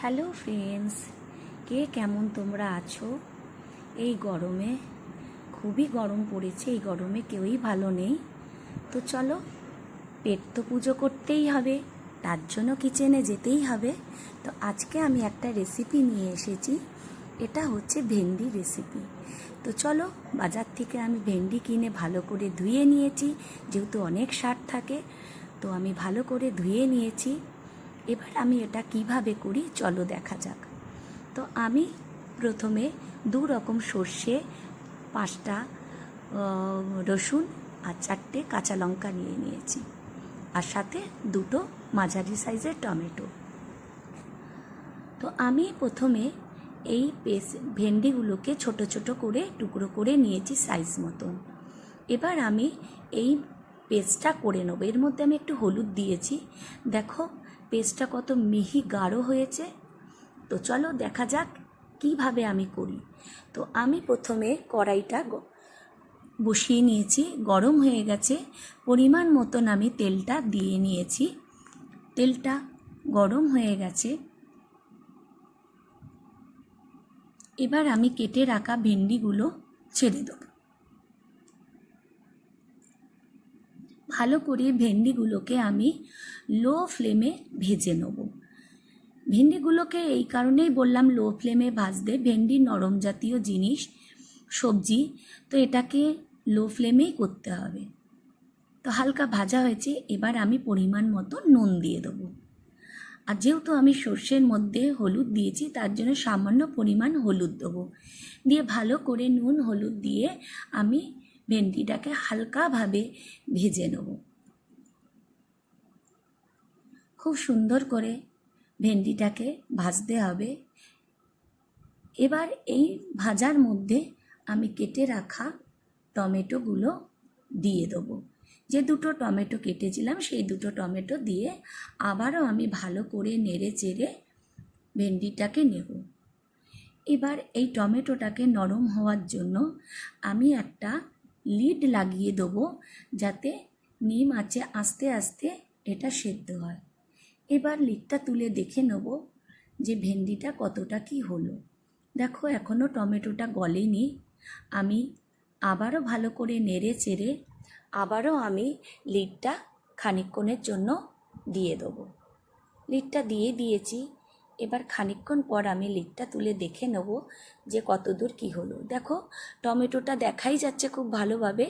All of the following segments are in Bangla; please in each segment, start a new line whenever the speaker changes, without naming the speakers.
হ্যালো ফ্রেন্ডস, কে কেমন তোমরা আছো? এই গরমে, খুবই গরম পড়েছে, এই গরমে কেউই ভালো নেই। তো চলো, পেট তো পুজো করতেই হবে, তার জন্য কিচেনে যেতেই হবে। তো আজকে আমি একটা রেসিপি নিয়ে এসেছি, এটা হচ্ছে ভেন্ডি রেসিপি। তো চলো, বাজার থেকে আমি ভেন্ডি কিনে ভালো করে ধুয়ে নিয়েছি, যেহেতু অনেক সার থাকে, তো আমি ভালো করে ধুয়ে নিয়েছি। এবার আমি এটা কীভাবে করি, চলো দেখা যাক। তো আমি প্রথমে দু রকম সর্ষে, পাঁচটা রসুন আর চারটে কাঁচা লঙ্কা নিয়ে নিয়েছি। আর সাথে দুটো মাঝারি সাইজের টমেটো। তো আমি প্রথমে এই পেস, ভেন্ডিগুলোকে ছোট ছোট করে, টুকরো করে নিয়েছি সাইজ মতন। এবার আমি এই পেস্টটা করে নেব। এর মধ্যে আমি একটু হলুদ দিয়েছি। দেখো পেস্টটা কত মিহি গাঢ় হয়েছে? তো চলো দেখা যাক কীভাবে আমি করি। তো আমি প্রথমে কড়াইটা বসিয়ে নিয়েছি, গরম হয়ে গেছে। পরিমাণ মতন আমি তেলটা দিয়ে নিয়েছি। তেলটা গরম হয়ে গেছে। এবার আমি কেটে রাখা ভেন্ডিগুলো ছেড়ে দেব। ভালো করে ভেন্ডিগুলোকে আমি লো ফ্লেমে ভেজে নেব। ভেন্ডিগুলোকে এই কারণেই বললাম লো ফ্লেমে ভাজতে। ভেন্ডি নরম জাতীয় জিনিস, সবজি, তো এটাকে লো ফ্লেমেই করতে হবে। তো হালকা ভাজা হয়েছে, এবার আমি পরিমাণ মতো নুন দিয়ে দেবো। আর যেহেতু আমি সর্ষের মধ্যে হলুদ দিয়েছি, তার জন্য সামান্য পরিমাণ হলুদ দেবো। দিয়ে ভালো করে নুন, হলুদ দিয়ে আমি ভেন্ডিটাকে হালকাভাবে ভেজে নেব। খুব সুন্দর করে ভেন্ডিটাকে ভাজতে হবে। এবার এই ভাজার মধ্যে আমি কেটে রাখা টমেটোগুলো দিয়ে দেবো। যে দুটো টমেটো কেটেছিলাম, সেই দুটো টমেটো দিয়ে আবারও আমি ভালো করে নেড়ে চেড়ে ভেন্ডিটাকে নেব। এবার এই টমেটোটাকে নরম হওয়ার জন্য আমি একটা লিড লাগিয়ে দেবো যাতে নিম আছে, আস্তে আস্তে এটা সেদ্ধ হয়। এবার লিডটা তুলে দেখে নেব যে ভেন্ডিটা কতটা কি হলো। দেখো এখনও টমেটোটা গলেনি। আমি আবারও ভালো করে নেড়ে চেড়ে আবারও আমি লিডটা খানিকক্ষণের জন্য দিয়ে দেবো। লিডটা দিয়ে দিয়েছি। এবার খানিকক্ষণ পর আমি লিডটা তুলে দেখে নেব যে কতদূর কি হলো। দেখো, টমেটোটা দেখাই যাচ্ছে খুব ভালোভাবে।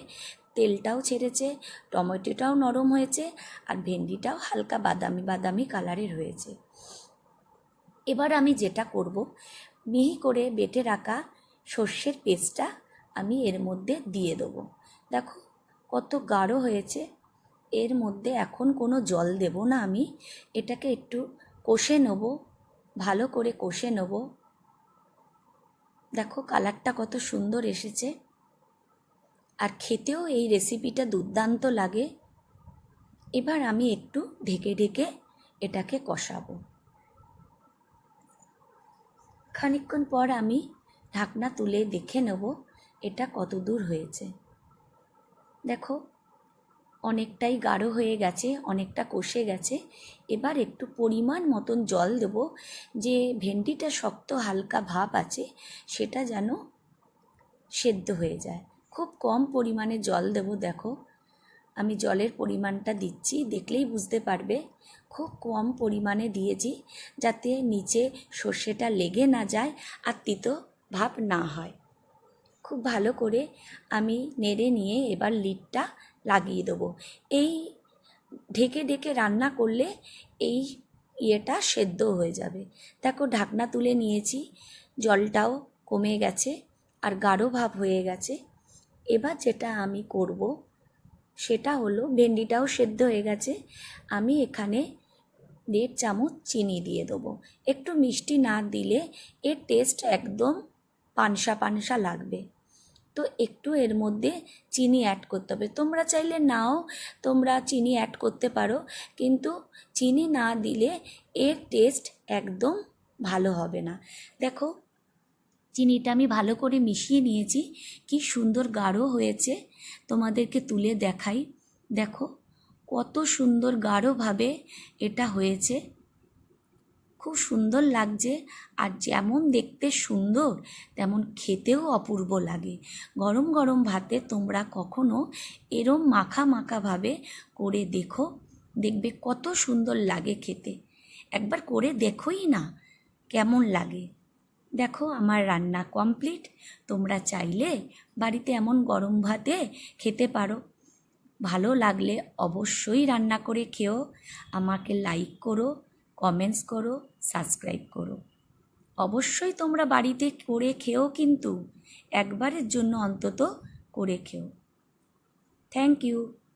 তেলটাও ছেড়েছে, টমেটোটাও নরম হয়েছে, আর ভেন্ডিটাও হালকা বাদামি বাদামি কালারের হয়েছে এবার আমি যেটা করব, মিহি করে বেটে রাখা সর্ষের পেস্টটা আমি এর মধ্যে দিয়ে দেবো। দেখো, কত গাঢ় হয়েছে। এর মধ্যে এখন কোনো জল দেব না আমি, এটাকে একটু কষে নেব। ভালো করে কষে নেব। দেখো কালারটা কত সুন্দর এসেছে। আর খেতেও এই রেসিপিটা দুর্দান্ত লাগে। এবার আমি একটু ঢেকে ঢেকে এটাকে কষাবো। খানিকক্ষণ পর আমি ঢাকনা তুলে দেখে নেব এটা কত দূর হয়েছে। দেখো অনেকটাই গাঢ় হয়ে গেছে, অনেকটা কষে গেছে। এবার একটু পরিমাণ মতন জল দেব, যে ভেন্ডিটা শক্ত হালকা ভাব আছে, সেটা যেন সেদ্ধ হয়ে যায়। খুব কম পরিমাণে জল দেব, দেখো। আমি জলের পরিমাণটা দিচ্ছি, দেখলেই বুঝতে পারবে। খুব কম পরিমাণে দিয়েছি, যাতে নিচে সর্ষেটা লেগে না যায় আর তিতো ভাব না হয়। খুব ভালো করে আমি নেড়ে নিয়ে এবার লিডটা লাগিয়ে দেবো। এই ঢেকে ঢেকে রান্না করলে এই ইয়েটা সেদ্ধ হয়ে যাবে। দেখো ঢাকনা তুলে নিয়েছি, জলটাও কমে গেছে আর গাঢ় ভাব হয়ে গেছে। এবার যেটা আমি করব সেটা হলো ভেন্ডিটাও সেদ্ধ হয়ে গেছে, আমি এখানে দেড় চামচ চিনি দিয়ে দেবো। একটু মিষ্টি না দিলে এর টেস্ট একদম পানসা পানসা লাগবে। তো একটু এর মধ্যে চিনি অ্যাড করতে হবে। তোমরা চাইলে নাও, তোমরা চিনি অ্যাড করতে পারো, কিন্তু চিনি না দিলে এর টেস্ট একদম ভালো হবে না। দেখো, চিনিটা আমি ভালো করে মিশিয়ে নিয়েছি, কি সুন্দর গাঢ় হয়েছে, তোমাদেরকে তুলে দেখাই। দেখো, কত সুন্দর গাঢ়ভাবে এটা হয়েছে। খুব সুন্দর লাগছে আর যেমন দেখতে সুন্দর, তেমন খেতেও অপূর্ব লাগে। গরম গরম ভাতে তোমরা কখনো এরম মাখা মাখাভাবে করে দেখো, দেখবে কত সুন্দর লাগে খেতে। একবার করে দেখোই না, কেমন লাগে। দেখো আমার রান্না কমপ্লিট তোমরা চাইলে বাড়িতে এমন গরম ভাতে খেতে পারো। ভালো লাগলে অবশ্যই রান্না করে খেও, আমাকে লাইক করো কমেন্টস করো সাবস্ক্রাইব করো। অবশ্যই তোমরা বাড়িতে করে খেও কিন্তু, একবারের জন্য অন্তত করে খেও। Thank you